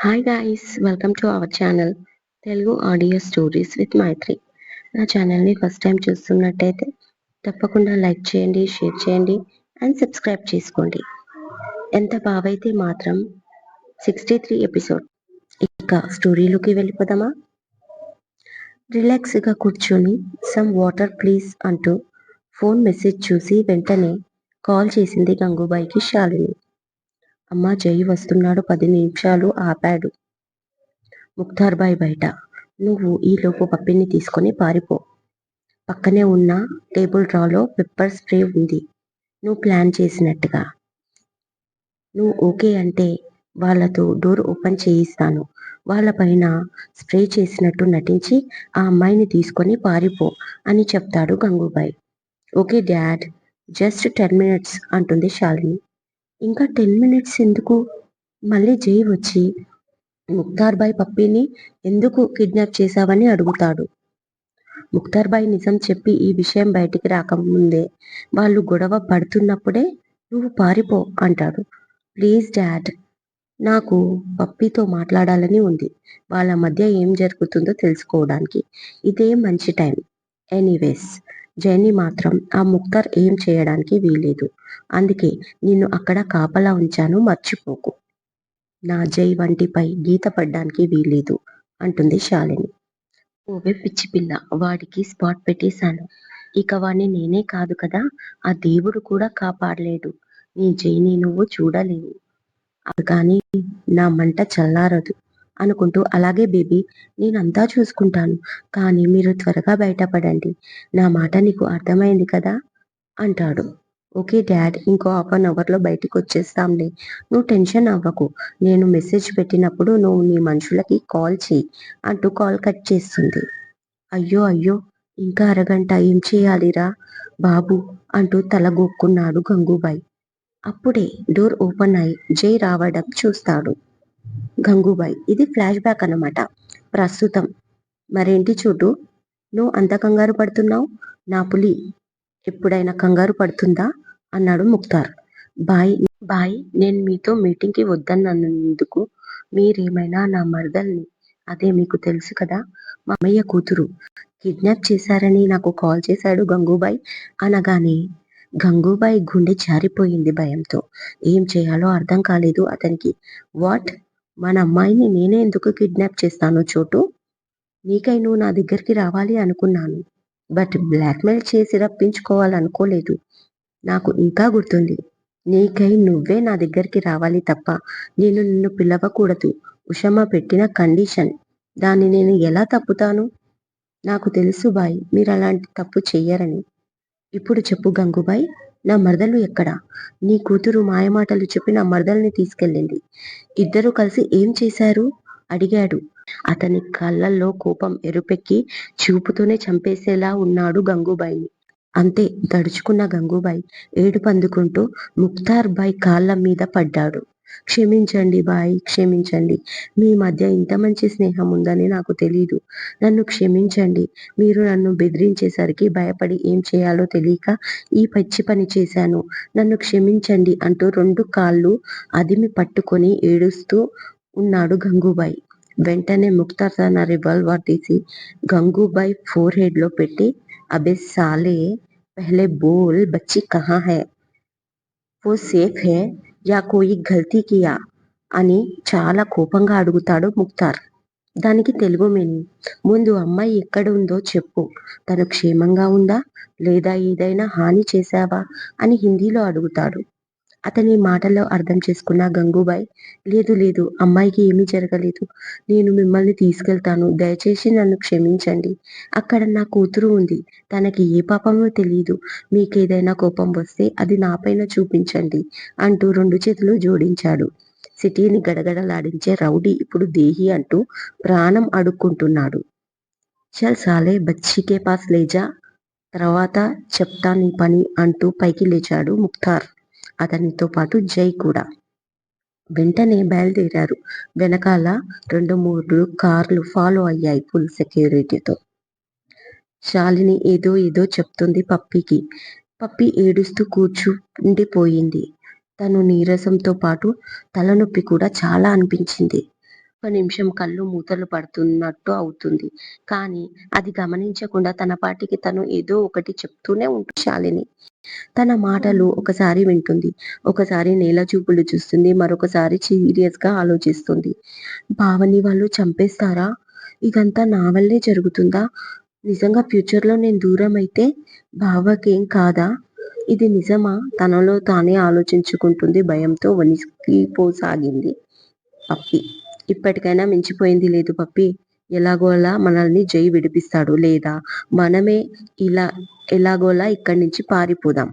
Hi guys welcome to our channel Telugu audio stories with Maithri నా ఛానల్ని first time చూస్తున్నట్టయితే తప్పకుండా like చేయండి షేర్ చేయండి అండ్ సబ్స్క్రైబ్ చేసుకోండి. ఎంత బావైతే మాత్రం సిక్స్టీ త్రీ ఎపిసోడ్ ఇక స్టోరీలోకి వెళ్ళిపోదామా? రిలాక్స్గా కూర్చొని సమ్ వాటర్ ప్లీజ్ అంటూ ఫోన్ మెసేజ్ చూసి వెంటనే కాల్ చేసింది గంగూబాయికి శాలిని. అమ్మ జై వస్తున్నాడు పది నిమిషాలు ఆపాడు. ముక్తార్బాయ్ బయట. నువ్వు ఈలోపు పప్పిని తీసుకొని పారిపో. పక్కనే ఉన్న టేబుల్ డ్రాలో పెప్పర్ స్ప్రే ఉంది. నువ్వు ప్లాన్ చేసినట్టుగా. నువ్వు ఓకే అంటే వాళ్ళతో డోర్ ఓపెన్ చేయిస్తాను. వాళ్ళ పైన స్ప్రే చేసినట్టు నటించి ఆ అమ్మాయిని తీసుకొని పారిపో అని చెప్తాడు Gangubai. Okay dad just ten minutes అంటుంది శాలిని. ఇంకా టెన్ మినిట్స్ ఎందుకు? మళ్ళీ జై వచ్చి ముక్తార్బాయ్ పప్పీని ఎందుకు కిడ్నాప్ చేశావని అడుగుతాడు. ముక్తార్బాయ్ నిజం చెప్పి ఈ విషయం బయటికి రాకముందే వాళ్ళు గొడవ పడుతున్నప్పుడే నువ్వు పారిపో అంటాడు. ప్లీజ్ డాడ్ నాకు పప్పీతో మాట్లాడాలని ఉంది. వాళ్ళ మధ్య ఏం జరుగుతుందో తెలుసుకోవడానికి ఇదే మంచి టైం. ఎనీవేస్ జైని మాత్రం ఆ ముక్తార్ ఏం చేయడానికి వీలేదు అందుకే నిన్ను అక్కడ కాపలా ఉంచాను మర్చిపోకు. నా జై వంటిపై గీత పడ్డానికి వీలేదు అంటుంది శాలిని. ఓవే పిచ్చి పిల్ల వాడికి స్పాట్ పెట్టేశాను. ఇక వాణ్ణి నేనే కాదు కదా ఆ దేవుడు కూడా కాపాడలేడు నీ జైని నువ్వు చూడలేవు. కానీ నా మంట చల్లారదు. అనుకుంటూ అలాగే బేబీ నేనంతా చూసుకుంటాను కానీ మీరు త్వరగా బయటపడండి నా మాట నీకు అర్థమైంది కదా అంటాడు. ఓకే డాడ్ ఇంకో హాఫ్ అన్ అవర్లో బయటకు వచ్చేస్తాంలే నువ్వు టెన్షన్ అవ్వకు నేను మెసేజ్ పెట్టినప్పుడు నువ్వు నీ మనుషులకి కాల్ చేయి అంటూ కాల్ కట్ చేస్తుంది. అయ్యో అయ్యో ఇంకా అరగంట ఏం చేయాలిరా బాబు అంటూ తలగొక్కున్నాడు గంగూబాయ్. అప్పుడే డోర్ ఓపెన్ అయి జై రావడం చూస్తాడు. గంగూబాయ్. ఇది ఫ్లాష్ బ్యాక్ అనమాట ప్రస్తుతం. మరేంటి చూడు? నువ్వు అంత కంగారు పడుతున్నావు? నా పులి ఎప్పుడైనా కంగారు పడుతుందా? అన్నాడు ముక్తార్. బాయ్ బాయ్ నేను మీతో మీటింగ్కి వద్దన్నందుకు మీరేమైనా నా మరదల్ని అదే మీకు తెలుసు కదా మా అమ్మయ్య కూతురు కిడ్నాప్ చేశారని నాకు కాల్ చేశాడు గంగూబాయ్ అనగానే గంగూబాయ్ గుండె జారిపోయింది భయంతో. ఏం చేయాలో అర్థం కాలేదు అతనికి. వాట్? మన అమ్మాయిని నేనే ఎందుకు కిడ్నాప్ చేస్తాను చోటు? నీకై నువ్వు నా దగ్గరికి రావాలి అనుకున్నాను. బట్ బ్లాక్మెయిల్ చేసి రప్పించుకోవాలనుకోలేదు. నాకు ఇంకా గుర్తుంది. నీకై నువ్వే నా దగ్గరికి రావాలి తప్ప నేను నిన్ను పిలవకూడదు. ఉషమ పెట్టిన కండిషన్. దాన్ని నేను ఎలా తప్పుతాను? నాకు తెలుసు బాయ్ మీరు అలాంటి తప్పు చెయ్యరని. ఇప్పుడు చెప్పు గంగుబాయ్. నా మరదలు ఎక్కడా? నీ కూతురు మాయమాటలు చెప్పి నా మరదల్ని తీసుకెళ్ళింది. ఇద్దరు కలిసి ఏం చేశారు? అడిగాడు. అతని కళ్ళల్లో కోపం ఎరుపెక్కి చూపుతోనే చంపేసేలా ఉన్నాడు గంగూబాయిని. అంతే తడుచుకున్న గంగూబాయి ఏడుపందుకుంటూ ముక్తార్ బాయ్ కాళ్ళ మీద పడ్డాడు. క్షమించండి బాయ్ క్షమించండి. మీ మధ్య ఇంత మంచి స్నేహం ఉందని నాకు తెలీదు. నన్ను క్షమించండి. మీరు నన్ను బెదిరించేసరికి భయపడి ఏం చేయాలో తెలియక ఈ పచ్చి పని చేశాను. నన్ను క్షమించండి అంటూ రెండు కాళ్ళు అదిమి పట్టుకొని ఏడుస్తూ ఉన్నాడు గంగూబాయ్. వెంటనే ముక్తార్ తన రివాల్వర్ తీసి గంగూబాయ్ ఫోర్ హెడ్లో పెట్టి అబే సాలే పహలే బోల్ బచ్చి కహా హై? वो సేఫ్ హే యాకోయి గల్తీ కియా అని చాలా కోపంగా అడుగుతాడు ముక్తార్. దానికి తెలుగు మీనింగ్ ముందు అమ్మాయి ఎక్కడ ఉందో చెప్పు. తను క్షేమంగా ఉందా? లేదా ఏదైనా హాని చేశావా? అని హిందీలో అడుగుతాడు. అతని మాటల్లో అర్థం చేసుకున్న గంగూబాయ్ లేదు లేదు అమ్మాయికి ఏమీ జరగలేదు. నేను మిమ్మల్ని తీసుకెళ్తాను. దయచేసి నన్ను క్షమించండి. అక్కడ నా కూతురు ఉంది. తనకి ఏ పాపమో తెలియదు మీకేదైనా కోపం వస్తే అది నాపైన చూపించండి అంటూ రెండు చేతులు జోడించాడు. సిటీని గడగడలాడించే రౌడీ ఇప్పుడు దేహి అంటూ ప్రాణం అడుక్కుంటున్నాడు. చల్ సాలే బచ్చికే పాస్ లేజా? తర్వాత చెప్తా నీ పని అంటూ పైకి లేచాడు ముక్తార్. అతనితో పాటు జై కూడా. వెంటనే బయలుదేరారు. వెనకాల రెండు మూడు కార్లు ఫాలో అయ్యాయి ఫుల్ సెక్యూరిటీతో. శాలిని ఏదో ఏదో చెప్తుంది పప్పికి. పప్పి ఏడుస్తూ కూర్చుండిపోయింది. తను నీరసంతో పాటు తలనొప్పి కూడా చాలా అనిపించింది. ఒక్క నిమిషం కళ్ళు మూతలు పడుతున్నట్టు అవుతుంది. కానీ అది గమనించకుండా తన పాటికి తను ఏదో ఒకటి చెప్తూనే ఉంటుంది శాలిని. తన మాటలు ఒకసారి వింటుంది. ఒకసారి నేల చూపులు చూస్తుంది. మరొకసారి సీరియస్గా ఆలోచిస్తుంది. భావని వాళ్ళు చంపేస్తారా? ఇదంతా నా వల్లే జరుగుతుందా? నిజంగా ఫ్యూచర్లో నేను దూరం అయితే బావకేం కాదా? ఇది నిజమా? తనలో తానే ఆలోచించుకుంటుంది భయంతో వణికిపోసాగింది అప్పి ఇప్పటికైనా మించిపోయింది లేదు పప్పి. ఎలాగోలా మనల్ని జై విడిపిస్తాడు లేదా? మనమే ఇలా ఎలాగోలా ఇక్కడి నుంచి పారిపోదాం.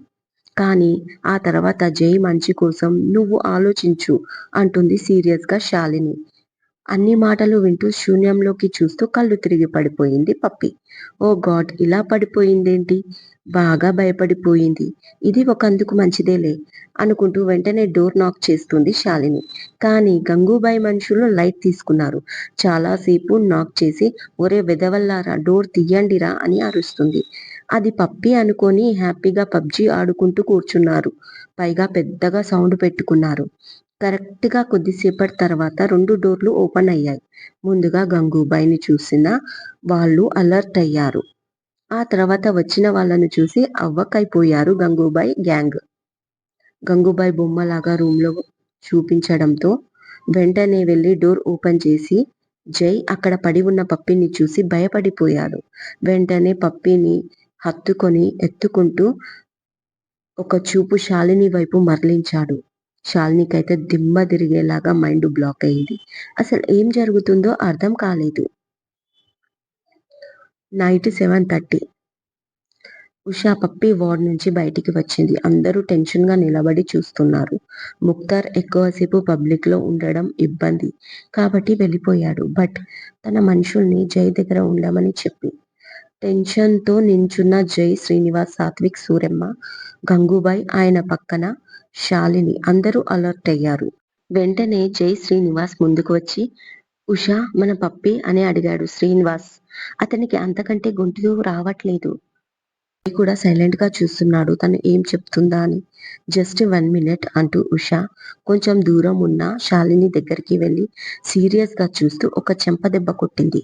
కానీ ఆ తర్వాత జై మంచి కోసం నువ్వు ఆలోచించు అంటుంది సీరియస్గా శాలిని. అన్ని మాటలు వింటూ శూన్యంలోకి చూస్తూ కళ్ళు తిరిగి పడిపోయింది పప్పి. ఓ గాడ్ ఇలా పడిపోయిందేంటి? బాగా భయపడిపోయింది. ఇది ఒకందుకు మంచిదేలే అనుకుంటూ వెంటనే డోర్ నాక్ చేస్తుంది శాలిని. కానీ గంగూబాయి మనుషులు లైట్ తీసుకున్నారు. చాలాసేపు నాక్ చేసి ఒరే వెదవల్లారా డోర్ తీయండిరా అని అరుస్తుంది. అది పప్పి అనుకొని హ్యాపీగా పబ్జి ఆడుకుంటూ కూర్చున్నారు. పైగా పెద్దగా సౌండ్ పెట్టుకున్నారు. కరెక్ట్గా కొద్దిసేపటి తర్వాత రెండు డోర్లు ఓపెన్ అయ్యాయి. ముందుగా గంగూబాయిని చూసిన వాళ్ళు అలర్ట్ అయ్యారు. ఆ తర్వాత వచ్చిన వాళ్ళను చూసి అవ్వకైపోయారు గంగూబాయ్ గ్యాంగ్. గంగూబాయ్ బొమ్మలాగా రూమ్లో చూపించడంతో వెంటనే వెళ్ళి డోర్ ఓపెన్ చేసి జై అక్కడ పడి ఉన్న పప్పిని చూసి భయపడిపోయాడు వెంటనే పప్పిని హత్తుకొని ఎత్తుకుంటూ ఒక చూపు శాలిని వైపు మరలించాడు. శాలినికైతే దిమ్మ తిరిగేలాగా మైండ్ బ్లాక్ అయింది. అసలు ఏం జరుగుతుందో అర్థం కాలేదు. Night seven thirty. ఉషా పప్పి వార్డ్ నుంచి బయటికి వచ్చింది. అందరూ టెన్షన్గా నిలబడి చూస్తున్నారు. ముక్తార్ ఎక్కువసేపు పబ్లిక్లో ఉండడం ఇబ్బంది. కాబట్టి వెళ్ళిపోయాడు. బట్ తన మనుషుల్ని జై దగ్గర ఉండమని చెప్పి. టెన్షన్తో నించున్న జై శ్రీనివాస్ సాత్విక్ సూరమ్మ గంగూబాయ్ ఆయన పక్కన శాలిని అందరూ అలర్ట్ అయ్యారు. వెంటనే జై శ్రీనివాస్ ముందుకు వచ్చి ఉషా మన పప్పి అని అడిగాడు. శ్రీనివాస్ అతనికి అంతకంటే గొంతు రావట్లేదు. కూడా సైలెంట్గా చూస్తున్నాడు. తను ఏం చెప్తుందా అని. జస్ట్ వన్ మినిట్ అంటూ ఉష కొంచెం దూరం ఉన్న శాలిని దగ్గరికి వెళ్ళి సీరియస్గా చూస్తూ ఒక చెంప దెబ్బ కొట్టింది.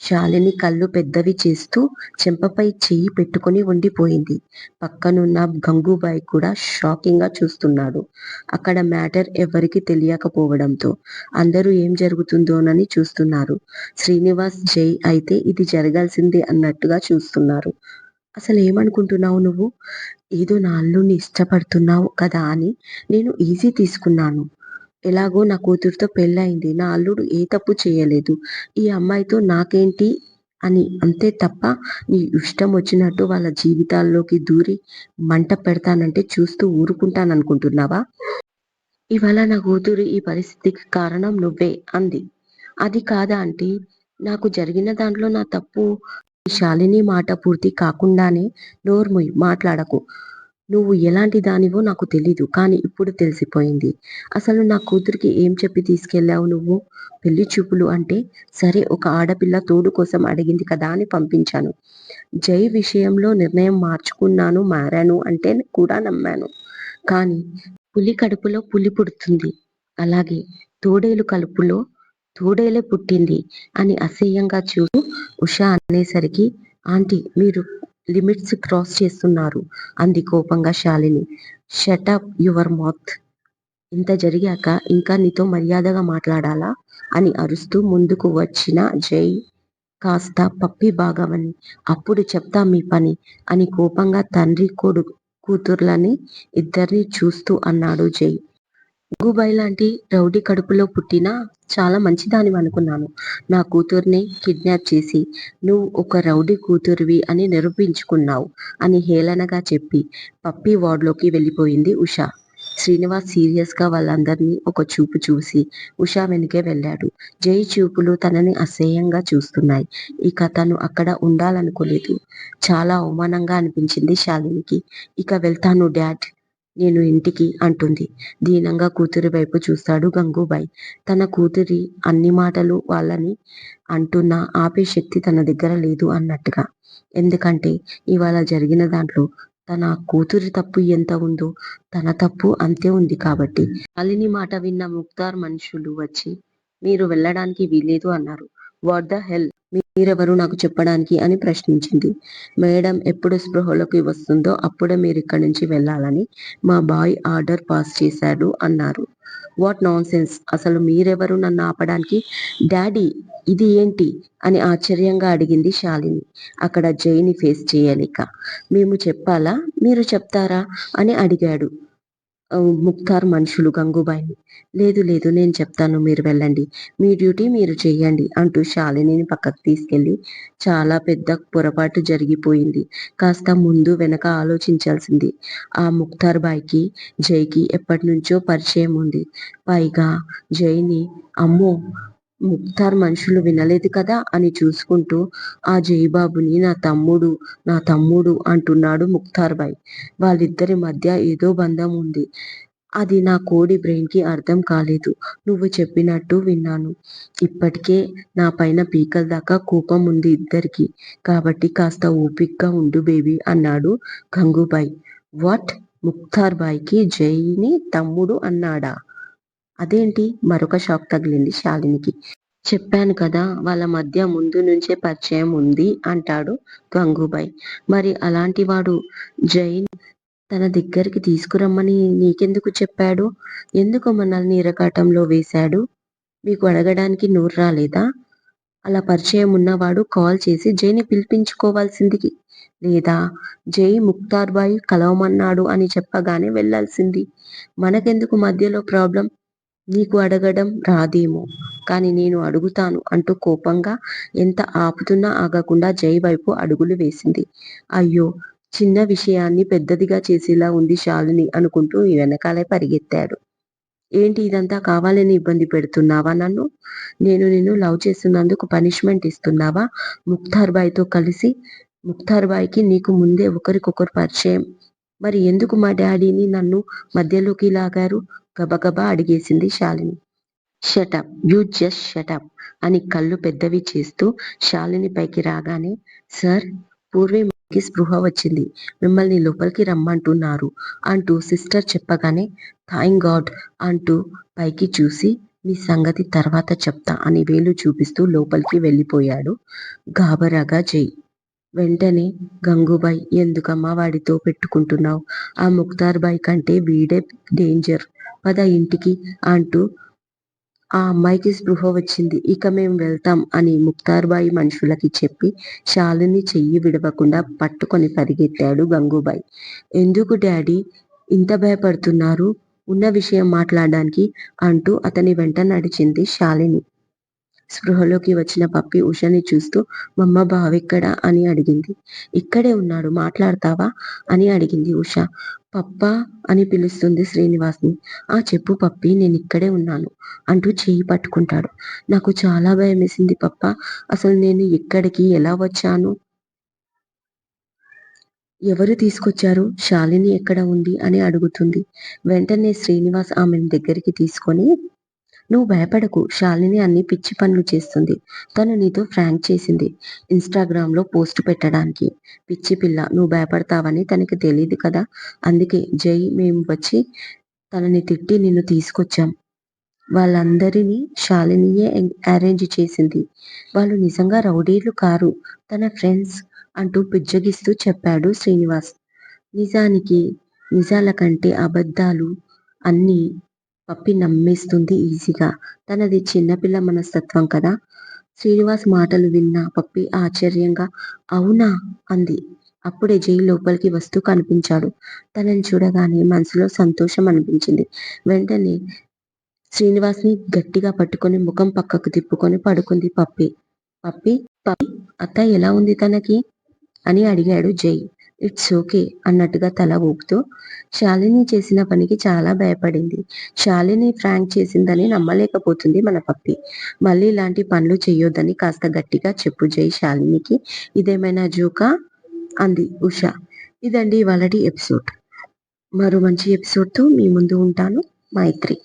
శాలిని కళ్ళు పెద్దవి చేస్తూ చెంపపై చెయ్యి పెట్టుకుని ఉండిపోయింది. పక్కనున్న గంగూబాయ్ కూడా షాకింగ్గా చూస్తున్నాడు. అక్కడ మ్యాటర్ ఎవరికి తెలియకపోవడంతో. అందరూ ఏం జరుగుతుందోనని చూస్తున్నారు. శ్రీనివాస్ జై అయితే ఇది జరగాల్సిందే అన్నట్టుగా చూస్తున్నారు. అసలు ఏమనుకుంటున్నావు నువ్వు? ఏదో నా అల్లుడిని ఇష్టపడుతున్నావు కదా అని నేను ఈజీ తీసుకున్నాను. ఎలాగో నా కూతురుతో పెళ్ళయింది. నా అల్లుడు ఏ తప్పు చేయలేదు. ఈ అమ్మాయితో నాకేంటి అని అంతే తప్ప నీ ఇష్టం వచ్చినట్టు వాళ్ళ జీవితాల్లోకి దూరి మంట పెడతానంటే చూస్తూ ఊరుకుంటాననుకుంటున్నావా? ఇవాళ నా కూతురు ఈ పరిస్థితికి కారణం నువ్వే అంది. అది కాదా ఆంటీ? నాకు జరిగిన దాంట్లో నా తప్పు. శాలిని మాట పూర్తి కాకుండానే నోర్ముయ్ మాట్లాడకు. నువ్వు ఎలాంటి దానివో నాకు తెలీదు కానీ ఇప్పుడు తెలిసిపోయింది. అసలు నా కూతురికి ఏం చెప్పి తీసుకెళ్ళావు నువ్వు? పెళ్ళి చూపులు అంటే సరే ఒక ఆడపిల్ల తోడు కోసం అడిగింది కదా అని పంపించాను. జై విషయంలో నిర్ణయం మార్చుకున్నాను మారాను అంటే కూడా నమ్మాను. కానీ పులి కడుపులో పులి పుడుతుంది. అలాగే తోడేలు కలుపులో తోడేలే పుట్టింది అని అసహ్యంగా చూడు ఉషా అనేసరికి ఆంటీ మీరు లిమిట్స్ క్రాస్ చేస్తున్నారు. అంది కోపంగా శాలిని. షటప్ యువర్ మౌత్ ఇంత జరిగాక ఇంకా నీతో మర్యాదగా మాట్లాడాలా? అని అరుస్తూ ముందుకు వచ్చిన జై కాస్త పప్పి బాగవని అప్పుడు చెప్తా మీ పని అని కోపంగా తండ్రి కొడుకు కూతుర్లని ఇద్దరిని చూస్తూ అన్నాడు జై. గుబాయ్ లాంటి రౌడీ కడుపులో పుట్టినా చాలా మంచిదాని అనుకున్నాను. నా కూతుర్ని కిడ్నాప్ చేసి నువ్వు ఒక రౌడీ కూతురివి అని నిరూపించుకున్నావు అని హేళనగా చెప్పి పప్పి వార్డులోకి వెళ్ళిపోయింది ఉషా. శ్రీనివాస్ సీరియస్గా వాళ్ళందరినీ ఒక చూపు చూసి ఉషా వెనుకే వెళ్ళాడు. జై చూపులు తనని అసహ్యంగా చూస్తున్నాయి. ఇక తను అక్కడ ఉండాలనుకోలేదు. చాలా అవమానంగా అనిపించింది శాలినికి. ఇక వెళ్తాను డాడ్ నేను ఇంటికి అంటుంది. దీనంగా కూతురి వైపు చూస్తాడు గంగూబాయ్. తన కూతురి అన్ని మాటలు వాళ్ళని అంటున్న ఆపే శక్తి తన దగ్గర లేదు అన్నట్టుగా. ఎందుకంటే ఇవాళ జరిగిన దాంట్లో తన కూతురి తప్పు ఎంత ఉందో తన తప్పు అంతే ఉంది కాబట్టి. అలిని మాట విన్న ముక్తార్ మనుషులు వచ్చి మీరు వెళ్ళడానికి వీలేదు అన్నారు. What the hell? మీరెవరు నాకు చెప్పడానికి అని ప్రశ్నించింది. మేడం ఎప్పుడు స్పృహలోకి వస్తుందో అప్పుడే మీరు ఇక్కడి నుంచి వెళ్ళాలని మా బాయ్ ఆర్డర్ పాస్ చేశాడు అన్నారు. వాట్ నాన్ సెన్స్ అసలు మీరెవరు నన్ను ఆపడానికి? డాడీ ఇది ఏంటి? అని ఆశ్చర్యంగా అడిగింది శాలిని. అక్కడ జైని ఫేస్ చేయలేక. మేము చెప్పాలా? మీరు చెప్తారా? అని అడిగాడు. ముక్తార్ మనుషులు గంగూబాయిని. లేదు లేదు నేను చెప్తాను మీరు వెళ్ళండి. మీ డ్యూటీ మీరు చేయండి అంటూ శాలినిని పక్కకు తీసుకెళ్ళి చాలా పెద్ద పొరపాటు జరిగిపోయింది. కాస్త ముందు వెనక ఆలోచించాల్సింది. ఆ ముక్తార్ బాయ్కి జైకి ఎప్పటి నుంచో పరిచయం ఉంది. పైగా జైని అమ్మో ముక్తార్ మనుషులు వినలేదు కదా అని చూసుకుంటూ ఆ జయబాబుని నా తమ్ముడు నా తమ్ముడు అంటున్నాడు ముక్తార్ బాయ్ వాళ్ళిద్దరి మధ్య ఏదో బంధం ఉంది. అది నా కోడి బ్రెయిన్కి అర్థం కాలేదు. నువ్వు చెప్పినట్టు విన్నాను. ఇప్పటికే నా పైన పీకల దాకా కోపం ఉంది ఇద్దరికి. కాబట్టి కాస్త ఓపిక్గా ఉండు బేబీ అన్నాడు గంగూబాయ్. వాట్? ముక్తార్ బాయ్కి జైని తమ్ముడు అన్నాడా? అదేంటి? మరొక షాక్ తగిలింది శాలినికి. చెప్పాను కదా వాళ్ళ మధ్య ముందు నుంచే పరిచయం ఉంది అంటాడు గంగూబాయ్ మరి అలాంటి వాడు జైన్ తన దగ్గరికి తీసుకురమ్మని నీకెందుకు చెప్పాడు? ఎందుకు మనల్ని ఇరకాటంలో వేశాడు? మీకు అడగడానికి నోరు రాలేదా? అలా పరిచయం ఉన్నవాడు కాల్ చేసి జైని పిలిపించుకోవాల్సింది లేదా? జై ముక్తార్ బాయ్ కలవమన్నాడు అని చెప్పగానే వెళ్ళాల్సింది మనకెందుకు మధ్యలో ప్రాబ్లం? నీకు అడగడం రాదేమో. కానీ నేను అడుగుతాను అంటూ కోపంగా ఎంత ఆపుతున్నా ఆగకుండా జై వైపు అడుగులు వేసింది. అయ్యో చిన్న విషయాన్ని పెద్దదిగా చేసేలా ఉంది శాలిని అనుకుంటూ వెనకాలే పరిగెత్తాడు. ఏంటి ఇదంతా కావాలని ఇబ్బంది పెడుతున్నావా నన్ను? నేను నిన్ను లవ్ చేస్తున్నందుకు పనిష్మెంట్ ఇస్తున్నావా? ముక్తార్ బాయ్తో కలిసి ముక్తార్ బాయ్కి నీకు ముందే ఒకరికొకరు పరిచయం. మరి ఎందుకు మా డాడీని నన్ను మధ్యలోకి లాగారు? గబగబా అడిగేసింది Shalini. Shut up you just shut up అని కళ్ళు పెద్దవి చేస్తూ శాలిని పైకి రాగానే సార్ పూర్వికి స్పృహ వచ్చింది. మిమ్మల్ని లోపలికి రమ్మంటున్నారు అంటూ సిస్టర్ చెప్పగానే థ్యాంక్ గాడ్ అంటూ పైకి చూసి మీ సంగతి తర్వాత చెప్తా అని వేలు చూపిస్తూ లోపలికి వెళ్ళిపోయాడు. గాబరాగా జై వెంటనే గంగుబాయ్ ఎందుకమ్మా వాడితో పెట్టుకుంటున్నావు? ఆ ముక్తార్ బాయ్ కంటే వీడే డేంజర్ పద ఇంటికి అంటూ ఆ అమ్మాయికి స్పృహ వచ్చింది. ఇక మేం వెళ్తాం అని ముక్తార్బాయి మనుషులకి చెప్పి శాలిని చెయ్యి విడవకుండా పట్టుకొని పరిగెత్తాడు గంగూబాయి. ఎందుకు డాడీ? ఇంత భయపడుతున్నారు? ఉన్న విషయం మాట్లాడడానికి అంటూ అతని వెంట నడిచింది శాలిని. స్పృహలోకి వచ్చిన పప్పి ఉషని చూస్తూ మమ్మ బావెక్కడా అని అడిగింది. ఇక్కడే ఉన్నాడు మాట్లాడతావా? అని అడిగింది ఉష. పప్ప? అని పిలుస్తుంది శ్రీనివాస్ని. ఆ చెప్పు పప్పి నేను ఇక్కడే ఉన్నాను అంటూ చేయి పట్టుకుంటాడు. నాకు చాలా భయం వేసింది పప్ప. అసలు నేను ఇక్కడికి ఎలా వచ్చాను? ఎవరు తీసుకొచ్చారు? శాలిని ఎక్కడ ఉంది? అని అడుగుతుంది. వెంటనే శ్రీనివాస్ ఆమెను దగ్గరికి తీసుకొని నువ్వు భయపడకు. శాలిని అన్ని పిచ్చి పనులు చేస్తుంది. తను నీతో ఫ్రాంక్ చేసింది. ఇన్స్టాగ్రామ్లో పోస్ట్ పెట్టడానికి. పిచ్చి పిల్ల నువ్వు భయపడతావని తనకి తెలియదు కదా? అందుకే జై మేము వచ్చి తనని తిట్టి నిన్ను తీసుకొచ్చాం. వాళ్ళందరినీ శాలినియే అరేంజ్ చేసింది. వాళ్ళు నిజంగా రౌడీలు కారు. తన ఫ్రెండ్స్ అంటూ పిజ్జగిస్తూ చెప్పాడు శ్రీనివాస్. నిజానికి నిజాల కంటే అబద్ధాలు అన్నీ పప్పి నమ్మేస్తుంది ఈజీగా. తనది చిన్నపిల్ల మనస్తత్వం కదా? శ్రీనివాస్ మాటలు విన్న పప్పి ఆశ్చర్యంగా అవునా? అంది. అప్పుడే జై లోపలికి వస్తూ కనిపించాడు. తనని చూడగానే మనసులో సంతోషం అనిపించింది. వెంటనే శ్రీనివాస్ని గట్టిగా పట్టుకొని ముఖం పక్కకు తిప్పుకొని పడుకుంది పప్పి. పప్పి? పప్పి అత్త ఎలా ఉంది తనకి? అని అడిగాడు జై. ఇట్స్ ఓకే అన్నట్టుగా తల ఊపుతూ శాలిని చేసిన పనికి చాలా భయపడింది. శాలిని ఫ్రాంక్ చేసిందని నమ్మలేకపోతుంది మన పప్పి. మళ్ళీ ఇలాంటి పనులు చెయ్యొద్దని కాస్త గట్టిగా చెప్పు జై శాలినికి. ఇదేమైనా జోకా? అంది ఉష. ఇదండి ఇవాళటి ఎపిసోడ్. మరో మంచి ఎపిసోడ్తో మీ ముందు ఉంటాను. మైత్రి.